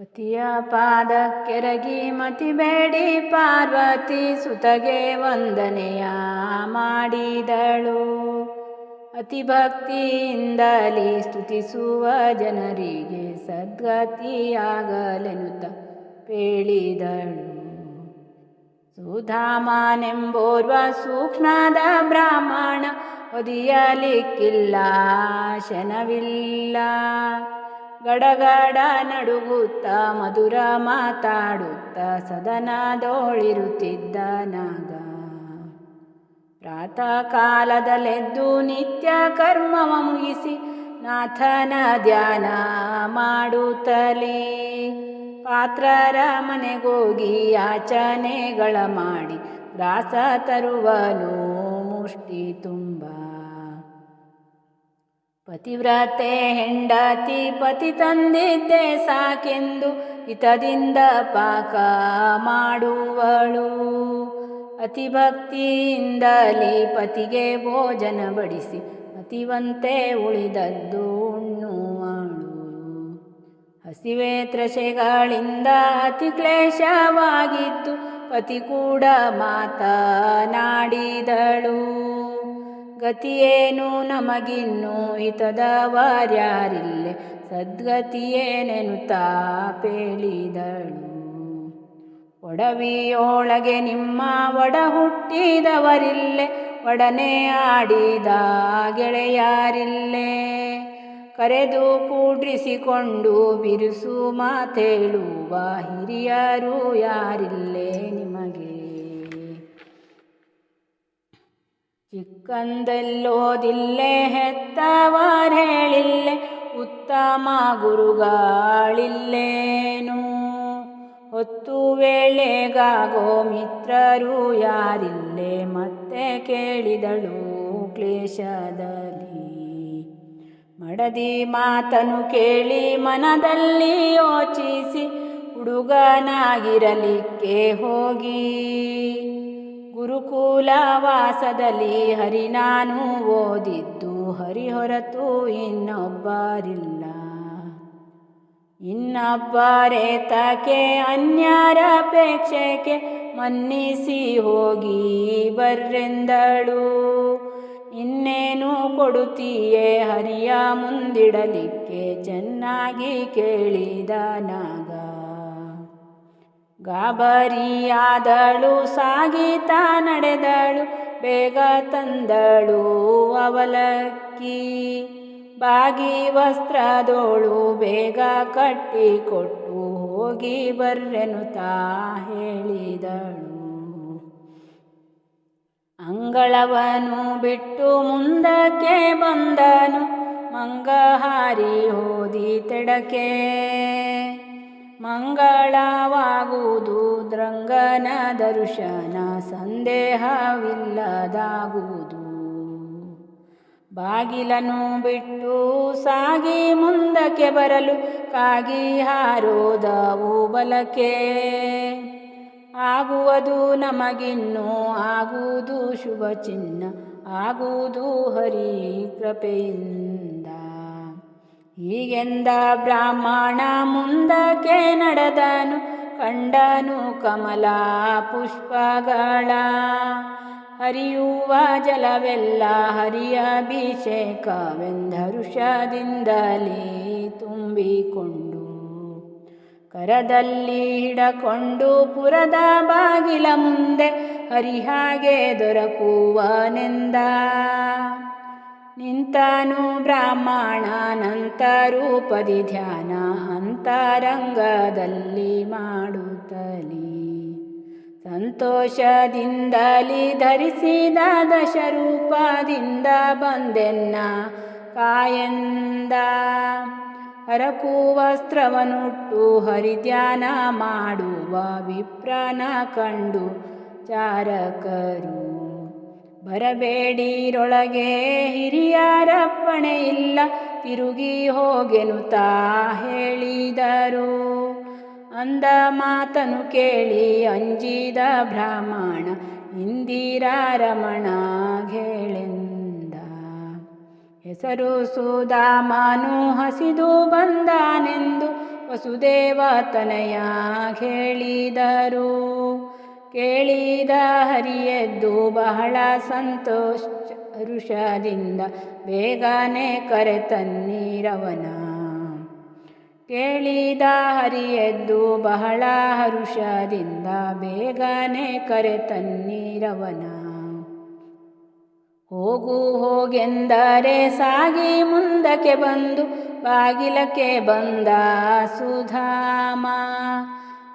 ಪತಿಯ ಪಾದಕ್ಕೆರಗಿ ಮತಿಬೇಡಿ ಪಾರ್ವತಿ ಸುತಗೆ ವಂದನೆಯ ಮಾಡಿದಳು. ಅತಿ ಭಕ್ತಿಯಿಂದಲಿ ಸ್ತುತಿಸುವ ಜನರಿಗೆ ಸದ್ಗತಿಯಾಗಲೆನುತ ಪೇಳಿದಳು. ಸುಧಾಮನೆಂಬೋರ್ವ ಸೂಕ್ಷ್ಮದ ಬ್ರಾಹ್ಮಣ, ಒದಿಯಲಿಕ್ಕಿಲ್ಲ, ಶನವಿಲ್ಲ. ಗಡಗಡ ನಡುಗುತ್ತ ಮಧುರ ಮಾತಾಡುತ್ತ ಸದನದೋಳಿರುತ್ತಿದ್ದ ನಾಗ. ಪ್ರಾತಃ ಕಾಲದಲ್ಲೆದ್ದು ನಿತ್ಯ ಕರ್ಮವ ಮುಗಿಸಿ ನಾಥನ ಧ್ಯಾನ ಮಾಡುತ್ತಲೇ. ಪಾತ್ರರ ಮನೆಗೋಗಿ ಆಚನೆಗಳ ಮಾಡಿ ರಾಸ ತರುವನು ಮುಷ್ಟಿ ತುಂಬ ಪತಿವ್ರತೆ ಹೆಂಡತಿ ಪತಿ ತಂದಿದ್ದೆ ಸಾಕೆಂದು ಹಿತದಿಂದ ಪಾಕ ಮಾಡುವಳು. ಅತಿ ಭಕ್ತಿಯಿಂದಲೇ ಪತಿಗೆ ಭೋಜನ ಬಡಿಸಿ ಅತಿವಂತೆ ಉಳಿದದ್ದು ಉಣ್ಣುವಳು. ಹಸಿವೆ ತ್ರಷೆಗಳಿಂದ ಅತಿ ಕ್ಲೇಶವಾಗಿತ್ತು, ಪತಿ ಕೂಡ ಮಾತನಾಡಿದಳು. ಗತಿಯೇನು ನಮಗಿನ್ನು ಹಿತದವರ್ಯಾರಿಲ್ಲೆ ಸದ್ಗತಿಯೇನೆನುತ್ತಾ ಪೇಳಿದಳು. ಒಡವಿಯೊಳಗೆ ನಿಮ್ಮ ಒಡ ಹುಟ್ಟಿದವರಿಲ್ಲೆ ಒಡನೆ ಆಡಿದ ಗೆಳೆಯಾರಿಲ್ಲೇ? ಕರೆದು ಕೂಡ್ರಿಸಿಕೊಂಡು ಬಿರುಸು ಮಾತೇಳುವ ಹಿರಿಯರು ಯಾರಿಲ್ಲೇ? ನಿಮಗೆ ಚಿಕ್ಕಂದೆಲ್ಲೋದಿಲ್ಲೆ ಹೆತ್ತವರ್ ಹೇಳಿಲ್ಲೆ ಉತ್ತಮ ಗುರುಗಳಿಲ್ಲೇನು? ಹೊತ್ತು ವೇಳೆಗಾಗೋ ಮಿತ್ರರು ಯಾರಿಲ್ಲೇ? ಮತ್ತೆ ಕೇಳಿದಳು ಕ್ಲೇಶದಲ್ಲಿ. ಮಡದಿ ಮಾತನು ಕೇಳಿ ಮನದಲ್ಲಿ ಯೋಚಿಸಿ, ಹುಡುಗನಾಗಿರಲಿಕ್ಕೆ ಹೋಗಿ. ಗುರುಕುಲ ವಾಸದಲ್ಲಿ ಹರಿ ನಾನು ಓದಿದ್ದು, ಹರಿ ಹೊರತು ಇನ್ನೊಬ್ಬರಿಲ್ಲ. ಇನ್ನೊಬ್ಬರೇ ತಕೆ, ಅನ್ಯರ ಅಪೇಕ್ಷೆಗೆ ಮನ್ನಿಸಿ ಹೋಗಿ ಬರ್ರೆಂದಳು. ಇನ್ನೇನು ಕೊಡುತ್ತೀಯೇ ಹರಿಯ ಮುಂದಿಡಲಿಕ್ಕೆ? ಚೆನ್ನಾಗಿ ಕೇಳಿದ ನಾಗ. ಗಾಬರಿಯಾದಳು, ಸಾಗಿತ ನಡೆದಳು, ಬೇಗ ತಂದಳು ಅವಲಕ್ಕಿ. ಬಾಗಿ ವಸ್ತ್ರದೋಳು ಬೇಗ ಕಟ್ಟಿಕೊಟ್ಟು ಹೋಗಿ ಬರ್ರೆನು ತಾ ಹೇಳಿದಳು. ಅಂಗಳವನು ಬಿಟ್ಟು ಮುಂದಕ್ಕೆ ಬಂದನು ಮಂಗಹಾರಿ ಹೋದಿ ತೆಡಕೆ. ಮಂಗಳವಾಗುವುದು ದ್ರಂಗನ ದರ್ಶನ ಸಂದೇಹವಿಲ್ಲದಾಗುವುದು. ಬಾಗಿಲನ್ನು ಬಿಟ್ಟು ಸಾಗಿ ಮುಂದಕ್ಕೆ ಬರಲು ಕಾಗಿ ಹಾರೋದವು ಬಲಕೆ ಆಗುವುದು ನಮಗಿನ್ನು, ಆಗುವುದು ಶುಭ ಚಿನ್ನ ಆಗುವುದು ಹರಿ ಕೃಪೆಯಿಂದ. ಹೀಗೆಂದ ಬ್ರಾಹ್ಮಣ ಮುಂದಕ್ಕೆ ನಡೆದನು, ಕಂಡನು ಕಮಲ ಪುಷ್ಪಗಳ. ಹರಿಯುವ ಜಲವೆಲ್ಲ ಹರಿಯ ಅಭಿಷೇಕವೆಂದರುಷದಿಂದಲೇ ತುಂಬಿಕೊಂಡು, ಕರದಲ್ಲಿ ಹಿಡಕೊಂಡು ಪುರದ ಬಾಗಿಲ ಮುಂದೆ ಹರಿಹಾಗೆ ದೊರಕುವನೆಂದ. ನಿಂತನು ಬ್ರಾಹ್ಮಣ ನಂತರೂಪದಿ ಧ್ಯಾನ ಅಂತರಂಗದಲ್ಲಿ ಮಾಡುತ್ತಲಿ. ಸಂತೋಷದಿಂದಲಿ ಧರಿಸಿದ ದಶರೂಪದಿಂದ ಬಂದೆನ್ನ ಕಾಯಂದ. ಹರಕು ವಸ್ತ್ರವನ್ನುಟ್ಟು ಹರಿಧ್ಯಾನ ಮಾಡುವ ವಿಪ್ರನ ಕಂಡು ಚಾರಕರು. ಬರಬೇಡಿರೊಳಗೆ ಹಿರಿಯರಪ್ಪಣೆ ಇಲ್ಲ, ತಿರುಗಿ ಹೋಗೆನುತ್ತಾ ಹೇಳಿದರು. ಅಂದ ಮಾತನು ಕೇಳಿ, ಅಂಜಿದ ಬ್ರಾಹ್ಮಣ, ಇಂದಿರಾರಮಣ ಹೇಳೆಂದ ಹೆಸರು ಸುಧಾಮನು ಹಸಿದು ಬಂದಾನೆಂದು ವಸುದೇವ ತನಯ ಹೇಳಿದರು. ಕೇಳಿದ ಹರಿಯದ್ದು ಬಹಳ ಸಂತೋಷ ಋಷದಿಂದ. ಬೇಗನೆ ಕರೆ ತನ್ನೀರವನ ಕೇಳಿದ ಹರಿಯದ್ದು ಬಹಳ ಹರುಷದಿಂದ ಬೇಗನೆ ಕರೆ ತನ್ನೀರವನ ಹೋಗು ಹೋಗೆಂದರೆ ಸಾಗಿ ಮುಂದಕ್ಕೆ ಬಂದು, ಬಾಗಿಲಕ್ಕೆ ಬಂದ ಸುಧಾಮ.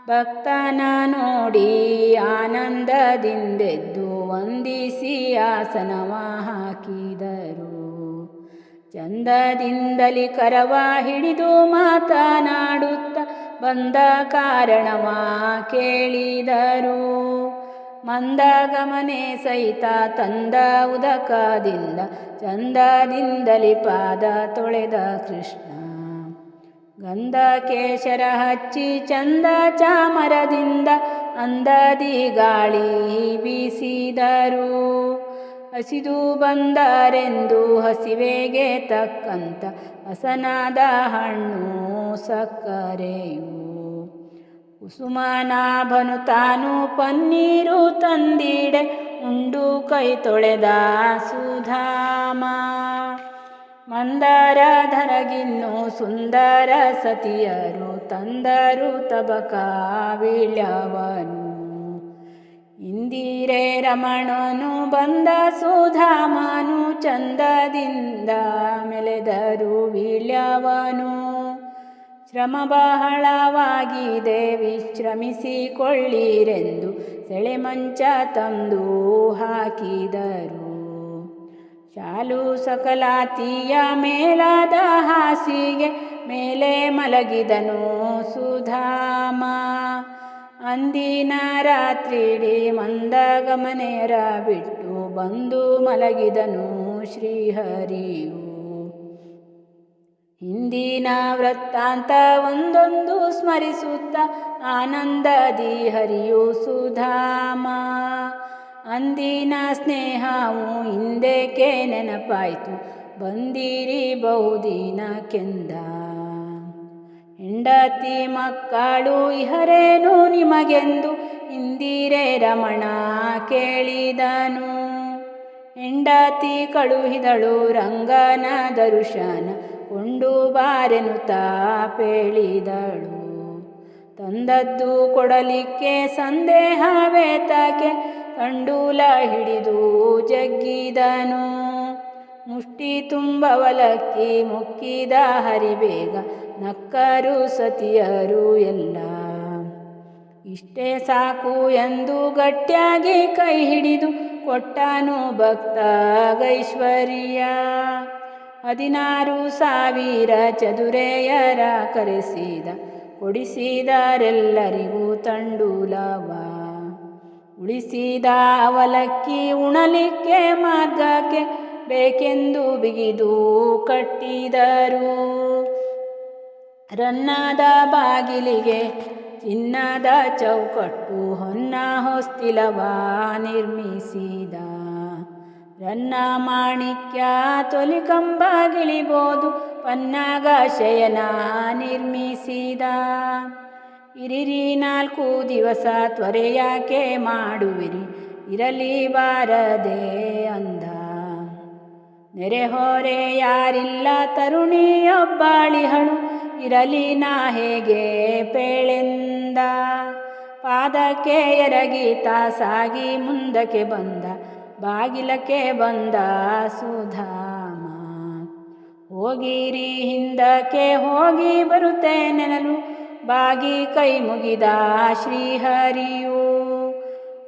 ಭಕ್ತನ ನೋಡಿ ಆನಂದದಿಂದೆದ್ದು ವಂದಿಸಿ ಆಸನವ ಹಾಕಿದರು. ಚಂದದಿಂದಲಿ ಕರವ ಹಿಡಿದು ಮಾತನಾಡುತ್ತ ಬಂದ ಕಾರಣವ ಕೇಳಿದರು. ಮಂದಗಮನೆ ಸಹಿತ ತಂದ ಉದಕದಿಂದ ಚಂದದಿಂದಲಿ ಪಾದ ತೊಳೆದ ಕೃಷ್ಣ. ಗಂಧ ಕೇಶರ ಹಚ್ಚಿ ಚಂದ ಚಾಮರದಿಂದ ಅಂದದಿ ಗಾಳಿ ಬೀಸಿದರು. ಹಸಿದು ಬಂದರೆಂದು ಹಸಿವೆಗೆ ತಕ್ಕಂತ ಹಸನಾದ ಹಣ್ಣು ಸಕ್ಕರೆಯು. ಕುಸುಮನಾಭನು ತಾನು ಪನ್ನೀರು ತಂದಿಡೆ, ಉಂಡು ಕೈ ತೊಳೆದ ಸುಧಾಮ. ಮಂದರ ಧರಗಿನ್ನು ಸುಂದರ ಸತಿಯರು ತಂದರು ತಬಕ ವೀಳ್ಯವನು ಇಂದಿರೆ ರಮಣನು ಬಂದ ಸುಧಾಮನು ಚಂದದಿಂದ ಮೆಲೆದರು ವಿಳ್ಯವನು. ಶ್ರಮ ಬಹಳವಾಗಿದೆ ವಿಶ್ರಮಿಸಿಕೊಳ್ಳಿರೆಂದು ಸೆಳೆಮಂಚ ತಂದು ಹಾಕಿದರು. ಶಾಲು ಸಕಲಾತಿಯ ಮೇಲಾದ ಹಾಸಿಗೆ ಮೇಲೆ ಮಲಗಿದನು ಸುಧಾಮ. ಅಂದಿನ ರಾತ್ರಿಡಿ ಮಂದಗಮನೆಯರ ಬಿಟ್ಟು ಬಂದು ಮಲಗಿದನು ಶ್ರೀಹರಿಯು. ಹಿಂದಿನ ವೃತ್ತಾಂತ ಒಂದೊಂದು ಸ್ಮರಿಸುತ್ತ ಆನಂದದಿ ಹರಿಯು ಸುಧಾಮ. ಅಂದಿನ ಸ್ನೇಹವು ಹಿಂದೆಕ್ಕೆ ನೆನಪಾಯಿತು. ಬಂದಿರಿ ಬಹುದಿನ ಕೆಂದ ಹೆಂಡತಿ ಮಕ್ಕಳು ಇಹರೇನು ನಿಮಗೆಂದು? ಇಂದಿರೆ ರಮಣ ಕೇಳಿದನು. ಹೆಂಡತಿ ಕಳುಹಿದಳು ರಂಗನ ದರುಶನ. ಕೊಂಡು ಬಾರೆನು ಪೇಳಿದಳು. ತಂದದ್ದು ಕೊಡಲಿಕ್ಕೆ ಸಂದೇಹವೇತಕ್ಕೆ ಕಂಡೂಲ ಹಿಡಿದು ಜಗ್ಗಿದನು. ಮುಷ್ಟಿ ತುಂಬ ಒಲಕ್ಕಿ ಮುಕ್ಕಿದ ಹರಿಬೇಗ ನಕ್ಕರು ಸತಿಯರು ಎಲ್ಲ. ಇಷ್ಟೇ ಸಾಕು ಎಂದು ಗಟ್ಟಿಯಾಗಿ ಕೈ ಹಿಡಿದು ಕೊಟ್ಟನು ಭಕ್ತ ಗೈಶ್ವರ್ಯ. ಹದಿನಾರು ಸಾವಿರ ಚದುರೆಯರ ಕರೆಸಿದ ಕೊಡಿಸಿದರೆಲ್ಲರಿಗೂ ತಂಡೂಲವ. ಉಳಿಸಿದ ಅವಲಕ್ಕಿ ಉಣಲಿಕ್ಕೆ ಮಾರ್ಗಕ್ಕೆ ಬೇಕೆಂದು ಬಿಗಿದು ಕಟ್ಟಿದರು. ರನ್ನದ ಬಾಗಿಲಿಗೆ ಚಿನ್ನದ ಚೌಕಟ್ಟು ಹೊನ್ನ ಹೊಸ್ತಿಲವ ನಿರ್ಮಿಸಿದ. ರನ್ನ ಮಾಣಿಕ್ಯ ತೊಲಿಕಂಬಗಿಳಿಬೋದು ಪನ್ನಾಗ ಶಯನ ನಿರ್ಮಿಸಿದ. ಇರಿರಿ ನಾಲ್ಕು ದಿವಸ ತ್ವರೆಯಾಕೆ ಮಾಡುವಿರಿ? ಇರಲಿ ಬಾರದೆ ಅಂದ. ನೆರೆಹೊರೆ ಯಾರಿಲ್ಲ ತರುಣಿಯೊಬ್ಬಾಳಿಹಳು. ಇರಲಿ ನಾ ಹೇಗೆ ಪೇಳೆಂದ? ಪಾದಕ್ಕೆ ಎರಗಿ ಸಾಗಿ ಮುಂದಕ್ಕೆ ಬಂದ. ಬಾಗಿಲಕ್ಕೆ ಬಂದ ಸುಧಾಮ. ಹೋಗಿರಿ ಹಿಂದಕ್ಕೆ ಹೋಗಿ ಬರುತ್ತೇನೆನಲು. ಬಾಗಿ ಕೈ ಮುಗಿದ ಶ್ರೀಹರಿಯು,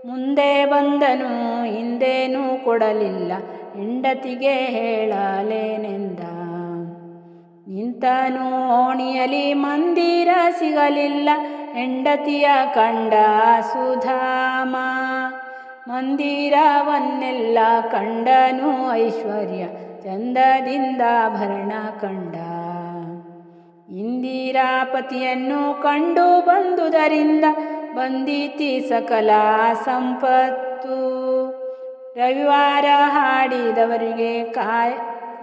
ಮುಂದೆ ಬಂದನು, ಹಿಂದೇನೂ ಕೊಡಲಿಲ್ಲ, ಹೆಂಡತಿಗೆ ಹೇಳಲೇನೆಂದ? ನಿಂತನು ಓಣಿಯಲಿ ಮಂದಿರ ಸಿಗಲಿಲ್ಲ, ಹೆಂಡತಿಯ ಕಂಡ ಸುಧಾಮ. ಮಂದಿರವನ್ನೆಲ್ಲ ಕಂಡನು ಐಶ್ವರ್ಯ, ಚಂದದಿಂದ ಭರಣ ಕಂಡ ಇಂದಿರಾಪತಿಯನ್ನು ಕಂಡು ಬಂದುದರಿಂದ ಬಂದೀತಿ ಸಕಲ ಸಂಪತ್ತು. ರವಿವಾರ ಹಾಡಿದವರಿಗೆ ಕಾಯ,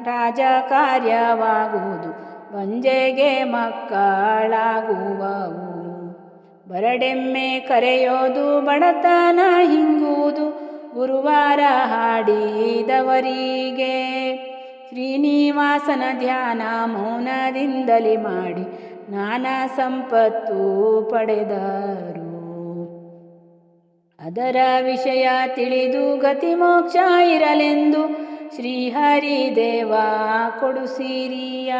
ರಾಜ ಕಾರ್ಯವಾಗುವುದು, ಬಂಜೆಗೆ ಮಕ್ಕಳಾಗುವವು. ಬರಡೆಮ್ಮೆ ಕರೆಯೋದು, ಬಡತನ ಹಿಂಗುವುದು, ಗುರುವಾರ ಹಾಡಿದವರಿಗೆ ಶ್ರೀನಿವಾಸನ ಧ್ಯಾನ ಮೌನದಿಂದಲೇ ಮಾಡಿ ನಾನಾ ಸಂಪತ್ತು ಪಡೆದರು. ಅದರ ವಿಷಯ ತಿಳಿದು ಗತಿ ಮೋಕ್ಷ ಇರಲೆಂದು ಶ್ರೀಹರಿದೇವ ಕೊಡುಸಿರಿಯ.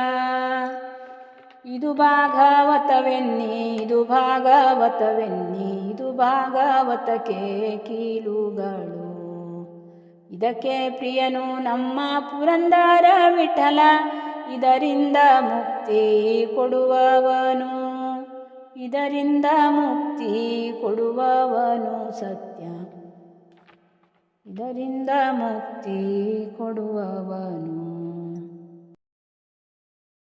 ಇದು ಭಾಗವತವೆನ್ನಿ ಇದು ಭಾಗವತವೆನ್ನಿ, ಇದು ಭಾಗವತಕ್ಕೆ ಕೀಲುಗಳು. ಇದಕ್ಕೆ ಪ್ರಿಯನು ನಮ್ಮ ಪುರಂದರ ವಿಠಲ, ಇದರಿಂದ ಮುಕ್ತಿ ಕೊಡುವವನು. ಇದರಿಂದ ಮುಕ್ತಿ ಕೊಡುವವನು ಸತ್ಯ. ಇದರಿಂದ ಮುಕ್ತಿ ಕೊಡುವವನು.